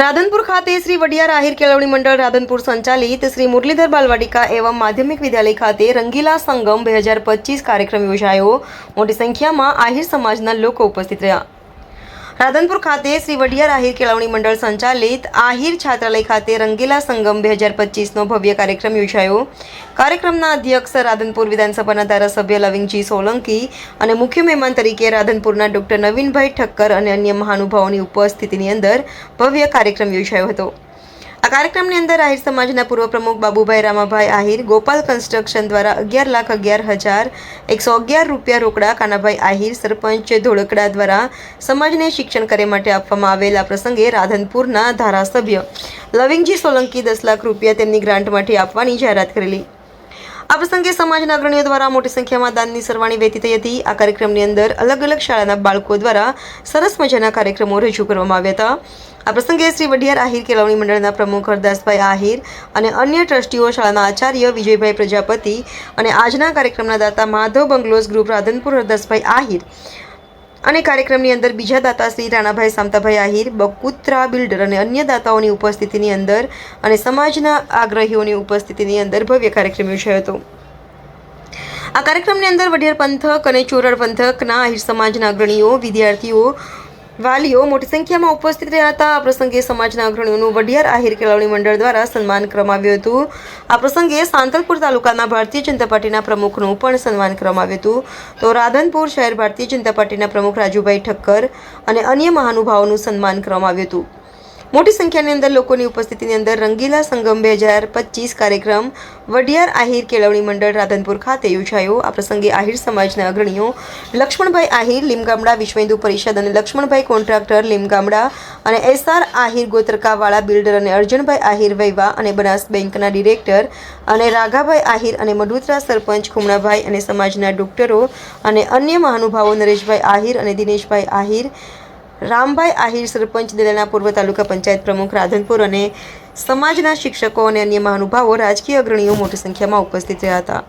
રાધનપુર ખાતે શ્રી વડિયા આહિર કેળવણી મંડળ રાધનપુર સંચાલિત શ્રી મુરલીધર બાલવાડિકા એવમ માધ્યમિક વિદ્યાલય ખાતે રંગીલા સંગમ બે હજાર પચીસ કાર્યક્રમ યોજાયો. મોટી સંખ્યામાં આહિર સમાજના લોકો ઉપસ્થિત રહ્યા. રાધનપુર ખાતે શ્રી વડિયા આહિર કેળવણી મંડળ સંચાલિત આહિર છાત્રાલય ખાતે રંગીલા સંગમ બે હજાર પચીસનો ભવ્ય કાર્યક્રમ યોજાયો. કાર્યક્રમના અધ્યક્ષ રાધનપુર વિધાનસભાના ધારાસભ્ય લવિંગજી સોલંકી અને મુખ્ય મહેમાન તરીકે રાધનપુરના ડોક્ટર નવીનભાઈ ઠક્કર અને અન્ય મહાનુભાવોની ઉપસ્થિતિની અંદર ભવ્ય કાર્યક્રમ યોજાયો હતો. આ કાર્યક્રમની અંદર આહિર સમાજના પૂર્વ પ્રમુખ બાબુભાઈ રામાભાઈ આહિર, ગોપાલ કન્સ્ટ્રક્શન દ્વારા અગિયાર લાખ અગિયાર હજાર એકસો અગિયાર રૂપિયા રોકડા, કાનાભાઈ આહિર, સરપંચ ધોળકડા દ્વારા સમાજને શિક્ષણ કાર્ય માટે આપવામાં આવેલા પ્રસંગે રાધનપુરના ધારાસભ્ય લવિંગજી સોલંકી દસ લાખ રૂપિયા તેમની ગ્રાન્ટમાંથી આપવાની જાહેરાત કરેલી. આ પ્રસંગે સમાજના અગ્રણીઓ દ્વારા મોટી સંખ્યામાં દાનની સરવાણી વહેતી થઈ હતી. આ કાર્યક્રમની અંદર અલગ અલગ શાળાના બાળકો દ્વારા સરસ મજાના કાર્યક્રમો રજૂ કરવામાં આવ્યા હતા. આ પ્રસંગે શ્રી વઢિયાર આહિર કેળવણી મંડળના પ્રમુખ હરદાસભાઈ આહિર અને અન્ય ટ્રસ્ટીઓ, શાળાના આચાર્ય વિજયભાઈ પ્રજાપતિ અને આજના કાર્યક્રમના દાતા માધવ બંગલોઝ ગ્રુપ રાધનપુર હરદાસભાઈ આહિર અને કાર્યક્રમની અંદર બીજા દાતા શ્રી રાણાભાઈ સામતાભાઈ આહિર, બકુત્રા બિલ્ડર અને અન્ય દાતાઓની ઉપસ્થિતિની અંદર અને સમાજના આગ્રહીઓની ઉપસ્થિતિની અંદર ભવ્ય કાર્યક્રમ યોજાયો હતો. આ કાર્યક્રમની અંદર વડિયાર પંથક અને ચોરડ પંથકના આહિર સમાજના અગ્રણીઓ, વિદ્યાર્થીઓ વાલીઓ મોટી સંખ્યામાં ઉપસ્થિત રહ્યા હતા. આ પ્રસંગે સમાજના અગ્રણીઓનું વઢિયાર આહિર કેળવણી મંડળ દ્વારા સન્માન કરવામાં આવ્યું હતું. આ પ્રસંગે સાંતલપુર તાલુકાના ભારતીય જનતા પાર્ટીના પ્રમુખનું પણ સન્માન કરવામાં આવ્યું હતું. તો રાધનપુર શહેર ભારતીય જનતા પાર્ટીના પ્રમુખ રાજુભાઈ ઠક્કર અને અન્ય મહાનુભાવોનું સન્માન કરવામાં આવ્યું હતું. મોટી સંખ્યાની અંદર લોકોની ઉપસ્થિતિની અંદર રંગીલા સંગમ બે હજાર પચીસ કાર્યક્રમ વડિયાર આહિર કેળવણી મંડળ રાધનપુર ખાતે યોજાયો. આ પ્રસંગે આહિર સમાજના અગ્રણીઓ લક્ષ્મણભાઈ આહિર, લીમગામડા વિશ્વ હિન્દુ પરિષદ અને લક્ષ્મણભાઈ કોન્ટ્રાક્ટર, લીમગામડા અને એસઆર આહિર ગોત્રકાવાળા બિલ્ડર અને અર્જુનભાઈ આહિર વૈવા અને બનાસ બેંકના ડિરેક્ટર અને રાઘાભાઈ આહિર અને મધુત્રા સરપંચ ખુમણાભાઈ અને સમાજના ડોક્ટરો અને અન્ય મહાનુભાવો નરેશભાઈ આહિર અને દિનેશભાઈ આહિર રામભાઈ આહિર સરપંચ દિલ્હીના પૂર્વ તાલુકા પંચાયત પ્રમુખ રાધનપુર અને સમાજના શિક્ષકો અને અન્ય મહાનુભાવો રાજકીય અગ્રણીઓ મોટી સંખ્યામાં ઉપસ્થિત રહ્યા હતા.